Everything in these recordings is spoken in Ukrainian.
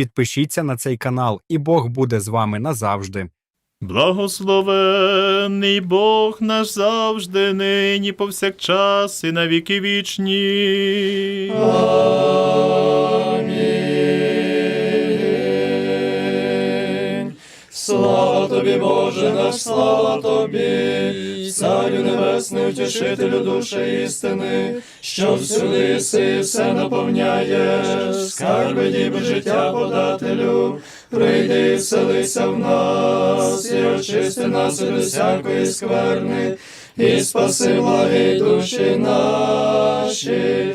підпишіться на цей канал, і Бог буде з вами назавжди. Благословений Бог наш завжди, нині повсякчас і на віки вічні. Слава тобі, Боже наш, слава тобі, Царю небесний, утішителю душі істини, що всюди і все наповняєш, скарби діби життя подателю, прийди і вселися в нас, і очисти нас від усякої скверни, і спаси благі душі наші.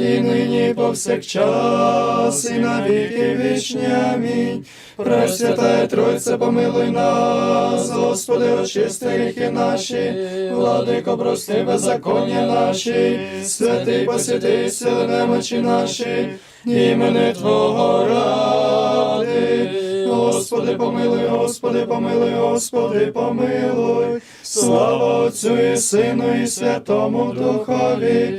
і нині, повсякчас, і на віки вічні. Амінь. Пресвятая Тройце, помилуй нас, Господи, очисти гріхи наші, владико, прости беззаконня наші, святий посвятий сили немочі наші, імени Твого ради. Господи, помилуй, Господи, помилуй, Господи, помилуй. Слава Отцю і Сину, і Святому Духові,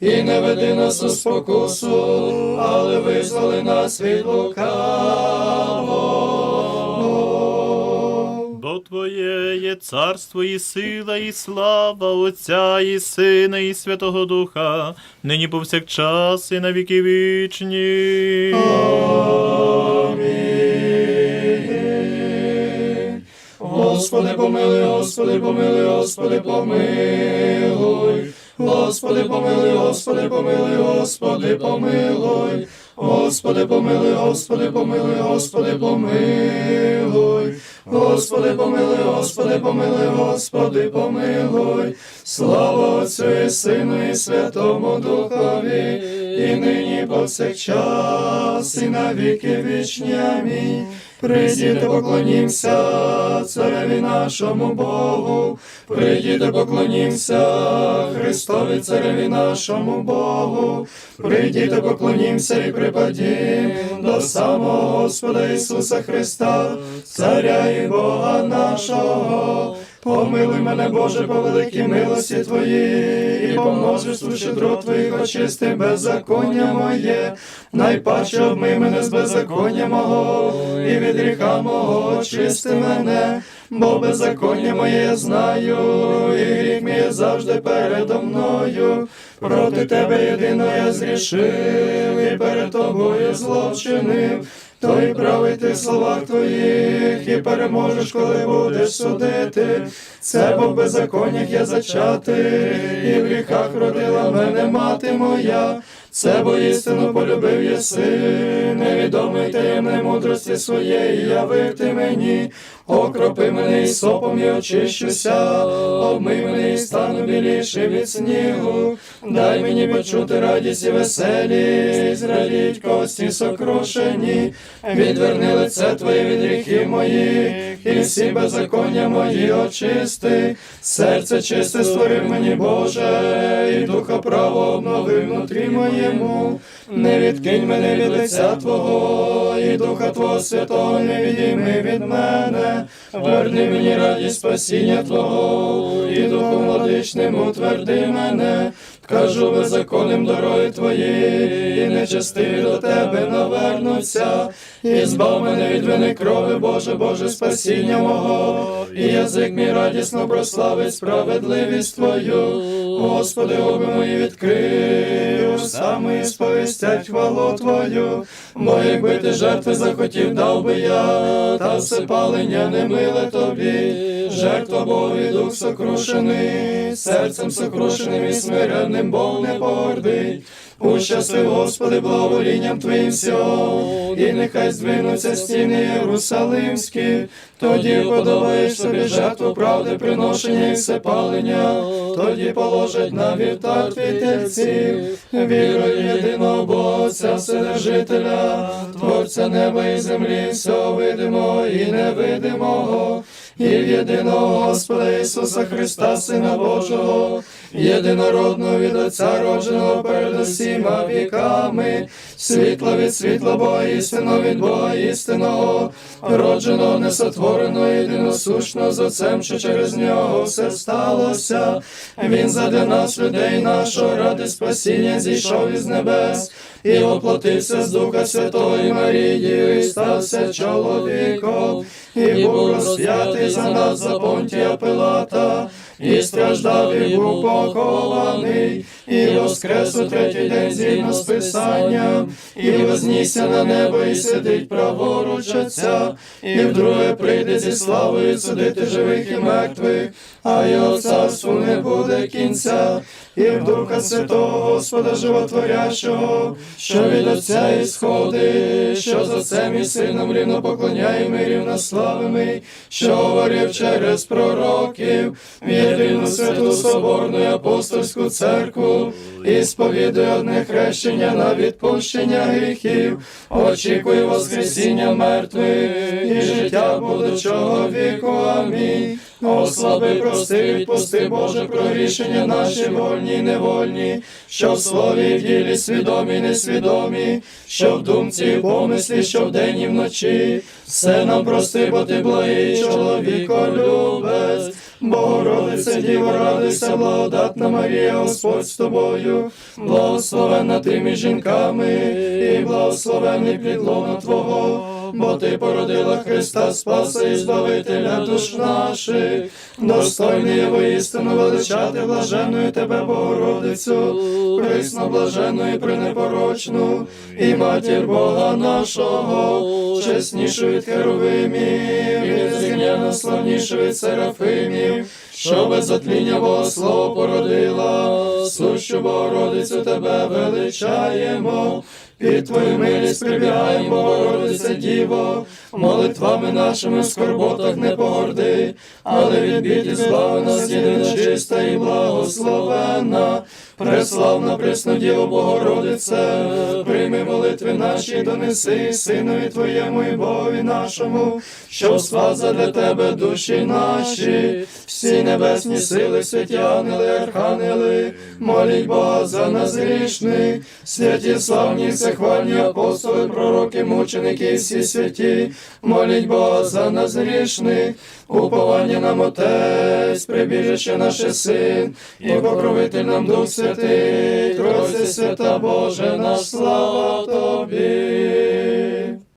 І не веди нас у спокусу, але визволи нас від лукавого. Бо Твоє є царство і сила, і слава Отця, і Сина, і Святого Духа, нині повсякчас і на віки вічні. Амінь. Господи, помилуй, Господи, помилуй, Господи, помилуй. Господи, помилуй, Господи, помилуй, Господи, помилуй. Господи, помилуй, Господи, помилуй, Господи, помилуй. Господи, помилуй, Господи, помилуй, Господи, помилуй. Слава Отцю і Сину, і Святому Духові, і нині, і і на віки вічні. Амінь. Прийдіте, поклонімся цареві нашому Богу, прийдіте, поклонімся Христові цареві нашому Богу, прийдіте, поклонімся і припадім до самого Господа Ісуса Христа, Царя і Бога нашого. Помилуй мене, Боже, по великій милості Твоїй, і по множеству щедрот Твоїх очисти беззаконня моє, найпаче обмий мене з беззаконня мого, і від гріха мого очисти мене, бо беззаконня моє я знаю, і гріх мій завжди передо мною. Проти Тебе єдино я зрішив, і перед Тобою зло То і правий ти в словах твоїх, і переможеш, коли будеш судити. Це бо в беззаконнях я зачати, і в гріхах родила мене мати моя. Це бо істину полюбив єси, невідомий таємне мудрості своєї, явив ти мені, окропи мене і сопом і очищуся, обмий мене стану біліше від снігу, дай мені почути радість і веселість, радіть кості сокрушені, відверни лице Твоє від гріхів моїх, і всі беззаконня мої очисти, серце чисте створив мені, Боже, і духа право обнови внутрі моєму, не відкинь мене від лиця Твого, і духа Твого святого не відійми від мене, верни мені радість спасіння Твого, і духом владичним утверди мене. Кажу беззаконним дороги твої, і нечестиві до тебе навернуться, і збав мене від вини крови, Боже, Боже, спасіння мого, і язик мій радісно прославить справедливість Твою, Господи, губи мої відкрий, уста мої сповістять хвалу Твою, бо якби ти жертви захотів, дав би я, та все палення не миле тобі, жертва Бові дух сокрушений, серцем сокрушеним і смиренним Бог не погордить. Ущасли, Господи, благоволінням Твоїм всього, і нехай здвинуться стіни Єрусалимські, тоді подобаєш собі жертву правди, приношення і всепалення, тоді положать на вівтар твій тельців, вірою єдиного Бога, Отця Вседержителя, Творця неба і землі, всього видимого і невидимого, і в єдиного Господа Ісуса Христа, Сина Божого, єдинородного від Отця, родженого перед усіма віками, світла від світла Бога, істинного від Бога істинного, родженого, несотвореного, єдиносушного з Отцем, що через нього все сталося. Він задля нас, людей нашого, ради спасіння зійшов із небес і воплотився з Духа Святого і Марії, і стався чоловіком, і був розп'ятий за нас за Понтія Пилата, і страждав, і був похований, і воскрес у третій день згідно з Писанням, і вознісся на небо, і сидить праворуч Отця, і вдруге прийде зі славою судити живих і мертвих, а його царству не буде кінця, і в Духа Святого Господа Животворящого, що від Отця ісходить, що з Отцем і Сином рівно поклоняємо і рівнославимо, що говорив через пророків, єдину святу соборну і апостольську церкву, і сповідує одне хрещення на відпущення гріхів, очікує Воскресіння мертвих і життя будучого віку. Амінь. Ослаби, прости, відпусти, Боже, про рішення наші вольні і невольні, що в слові в ділі свідомі, і несвідомі, що в думці і помислі, що вдень і вночі. Все нам прости, бо ти благий чоловіко любець. Богородице, Діво, радуйся, благодатна Марія, Господь з тобою, благословенна ти між жінками, і благословений плід лона Твого, бо ти породила Христа Спаса і Збавителя душ наших, достойний є воістину величати блаженною тебе, Богородицю, присно блаженну і пренепорочну, і матір Бога нашого, чеснішу від херовимів, і славнішу від серафимів, що без отління Богослово породила, сущу Богородицю тебе величаємо. Під твою милість прибігаємо, Богородице Діво, молитвами нашими в скорботах не погорди, але від біді збави нас єдина чиста і благословенна, преславна пресна Діво Богородице, прийми молитви наші, донеси Синові Твоєму і Богові нашому, що спаса для Тебе душі наші, всі небесні сили, святі ангели, архангели, моліть Бога за нас грішних, святі славні, всехвальні апостоли, пророки, мученики, всі святі, моліть Бога за нас грішних, уповання нам Отець, прибіжище наше Син, і покровитель нам Дух Святий, Тройці свята Боже, наш слава Тобі.